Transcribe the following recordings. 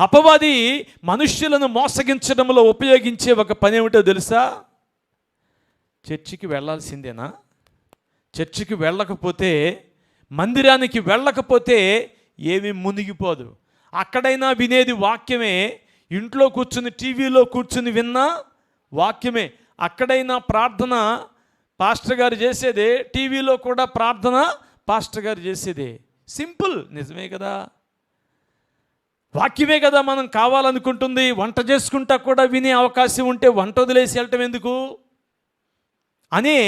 అపవాది మనుష్యులను మోసగించడంలో ఉపయోగించే ఒక పని ఏమిటో తెలుసా? చర్చికి వెళ్ళాల్సిందేనా? చర్చికి వెళ్ళకపోతే మందిరానికి వెళ్ళకపోతే ఏమీ మునిగిపోదు. అక్కడైనా వినేది వాక్యమే ఇంట్లో కూర్చుని టీవీలో కూర్చుని విన్నా వాక్యమే. అక్కడైనా ప్రార్థన పాస్టర్ గారు చేసేదే టీవీలో కూడా ప్రార్థన పాస్టర్ గారు చేసేదే. సింపుల్ నిజమే కదా? వాక్యమే కదా మనం కావాలనుకుంటుంది. వంట చేసుకుంటా కూడా వినే అవకాశం ఉంటే వంట వదిలేసి వెళ్ళటం ఎందుకు? అనే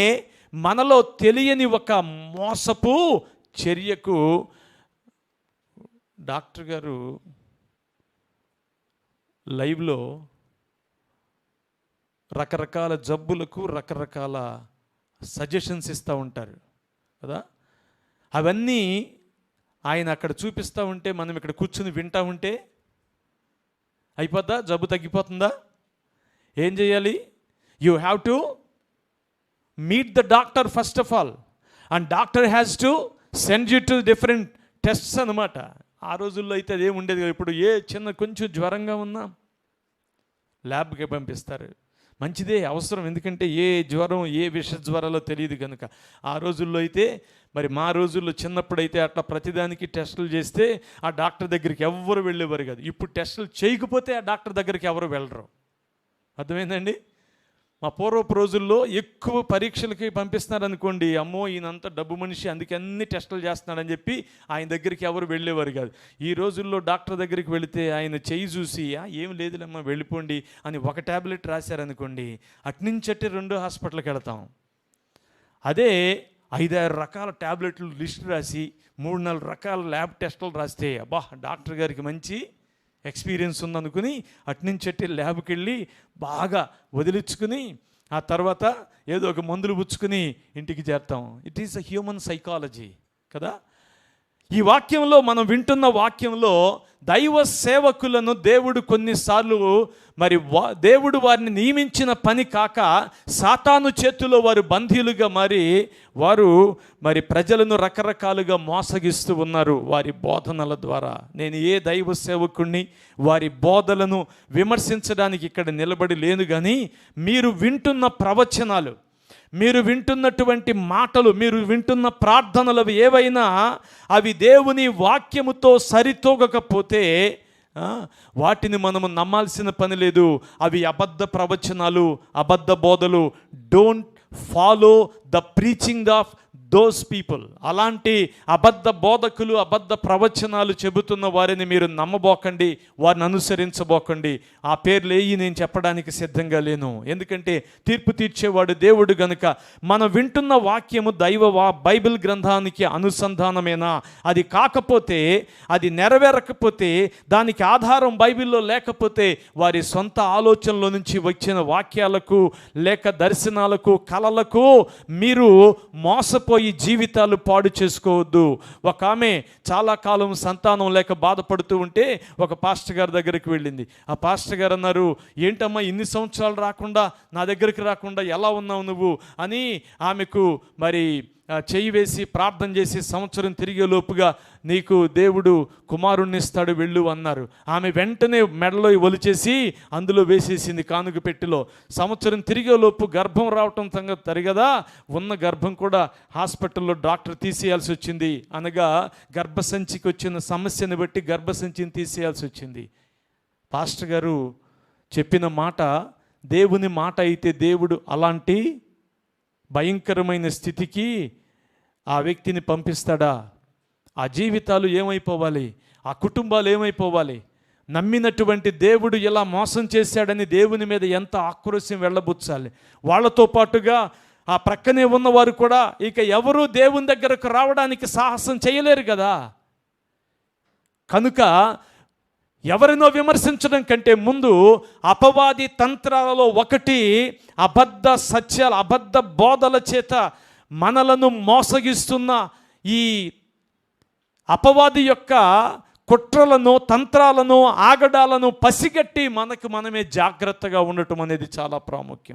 మనలో తెలియని ఒక మోసపు చర్యకు డాక్టర్ గారు లైవ్లో రకరకాల జబ్బులకు రకరకాల సజెషన్స్ ఇస్తూ ఉంటారు కదా? అవన్నీ ఆయన అక్కడ చూపిస్తూ ఉంటే మనం ఇక్కడ కూర్చుని వింటూ ఉంటే అయిపోద్దా? జబ్బు తగ్గిపోతుందా? ఏం చేయాలి? You have to meet the doctor first of all and doctor has to send you to different tests అనమాట ఆ రోజుల్లో అయితే అదేం ఉండేది ఇప్పుడు ఏ చిన్న కొంచెం జ్వరంగా ఉన్నా ల్యాబ్కి పంపిస్తారు. మంచిదే అవసరం. ఎందుకంటే ఏ జ్వరం ఏ విష జ్వరాలో తెలియదు కనుక. ఆ రోజుల్లో అయితే మరి మా రోజుల్లో చిన్నప్పుడు అయితే అట్లా ప్రతిదానికి టెస్టులు చేస్తే ఆ డాక్టర్ దగ్గరికి ఎవ్వరు వెళ్ళేవారు కాదు. ఇప్పుడు టెస్టులు చేయకపోతే ఆ డాక్టర్ దగ్గరికి ఎవరు వెళ్ళరు. అర్థమైందండి? మా పూర్వపు రోజుల్లో ఎక్కువ పరీక్షలకి పంపిస్తున్నారనుకోండి అమ్మో ఈయనంత డబ్బు మనిషి అందుకే అన్ని టెస్టులు చేస్తున్నాడని చెప్పి ఆయన దగ్గరికి ఎవరు వెళ్ళేవారు కాదు. ఈ రోజుల్లో డాక్టర్ దగ్గరికి వెళితే ఆయన చేయి చూసి ఏం లేదులేమ్మా వెళ్ళిపోండి అని ఒక ట్యాబ్లెట్ రాశారనుకోండి అట్నుంచట్టి రెండు హాస్పిటల్కి వెళతాం. అదే ఐదారు రకాల ట్యాబ్లెట్లు లిస్ట్ రాసి మూడు నాలుగు రకాల ల్యాబ్ టెస్టులు రాస్తే అబ్బా డాక్టర్ గారికి మంచి ఎక్స్పీరియన్స్ ఉందనుకుని అట్నుంచెట్టి ల్యాబ్కి వెళ్ళి బాగా వదిలించుకుని ఆ తర్వాత ఏదో ఒక మందులు పుచ్చుకుని ఇంటికి చేరుతాం. It is a human psychology కదా? ఈ వాక్యంలో మనం వింటున్న వాక్యంలో దైవ సేవకులను దేవుడు కొన్నిసార్లు మరి వా- దేవుడు వారిని నియమించిన పని కాక సాతాను చేతిలో వారు బందీలుగా మరి వారు మరి ప్రజలను రకరకాలుగా మోసగిస్తూ ఉన్నారు వారి బోధనల ద్వారా. నేను ఏ దైవ సేవకుణ్ణి వారి బోధలను విమర్శించడానికి ఇక్కడ నిలబడి లేను కానీ మీరు వింటున్న ప్రవచనాలు మీరు వింటున్నటువంటి మాటలు మీరు వింటున్న ప్రార్థనలు అవి ఏవైనా అవి దేవుని వాక్యముతో సరితూగకపోతే వాటిని మనము నమ్మాల్సిన పని లేదు. అవి అబద్ధ ప్రవచనాలు అబద్ధ బోధలు. Don't follow the preaching of those people అలాంటి అబద్ధ బోధకులు అబద్ధ ప్రవచనాలు చెబుతున్న వారిని మీరు నమ్మబోకండి వారిని అనుసరించబోకండి. ఆ పేర్లు ఏయి నేను చెప్పడానికి సిద్ధంగా లేను. ఎందుకంటే తీర్పు తీర్చేవాడు దేవుడు గనుక మనం వింటున్న వాక్యము దైవ వా బైబిల్ గ్రంథానికి అనుసంధానమేనా? అది కాకపోతే అది నెరవేరకపోతే దానికి ఆధారం బైబిల్లో లేకపోతే వారి సొంత ఆలోచనలో నుంచి వచ్చిన వాక్యాలకు లేక దర్శనాలకు కలలకు మీరు మోసపోయి పోయి జీవితాలు పాడు చేసుకోవద్దు. ఒక ఆమె చాలా కాలం సంతానం లేక బాధపడుతూ ఉంటే ఒక పాస్టర్ గారి దగ్గరికి వెళ్ళింది. ఆ పాస్టర్ గారు అన్నారు ఏంటమ్మా ఇన్ని సంవత్సరాలు రాకుండా నా దగ్గరికి రాకుండా ఎలా ఉన్నావు నువ్వు? అని ఆమెకు మరి చేయి వేసి ప్రార్థన చేసి సంవత్సరం తిరిగే లోపుగా నీకు దేవుడు కుమారుణ్ణి ఇస్తాడు వెళ్ళు అన్నారు. ఆమె వెంటనే మెడలో ఒలిచేసి అందులో వేసేసింది కానుక పెట్టిలో. సంవత్సరం తిరిగే లోపు గర్భం రావటం సంగతి తరిగదా ఉన్న గర్భం కూడా హాస్పిటల్లో డాక్టర్ తీసేయాల్సి వచ్చింది. అనగా గర్భసంచికి వచ్చిన సమస్యను బట్టి గర్భసంచిని తీసేయాల్సి వచ్చింది. పాస్టర్ గారు చెప్పిన మాట దేవుని మాట అయితే దేవుడు అలాంటి భయంకరమైన స్థితికి ఆ వ్యక్తిని పంపిస్తాడా? ఆ జీవితాలు ఏమైపోవాలి? ఆ కుటుంబాలు ఏమైపోవాలి? నమ్మినటువంటి దేవుడు ఇలా మోసం చేశాడని దేవుని మీద ఎంత ఆక్రోశం వెళ్ళబుచ్చాలి? వాళ్ళతో పాటుగా ఆ ప్రక్కనే ఉన్నవారు కూడా ఇక ఎవరూ దేవుని దగ్గరకు రావడానికి సాహసం చేయలేరు కదా? కనుక ఎవరినో విమర్శించడం కంటే ముందు అపవాది తంత్రాలలో ఒకటి అబద్ధ సత్యాల అబద్ధ బోధల చేత మనలను మోసగిస్తున్న ఈ అపవాది యొక్క కుట్రలను తంత్రాలను ఆగడాలను పసిగట్టి మనకు మనమే జాగ్రత్తగా ఉండటం అనేది చాలా ప్రాముఖ్యం.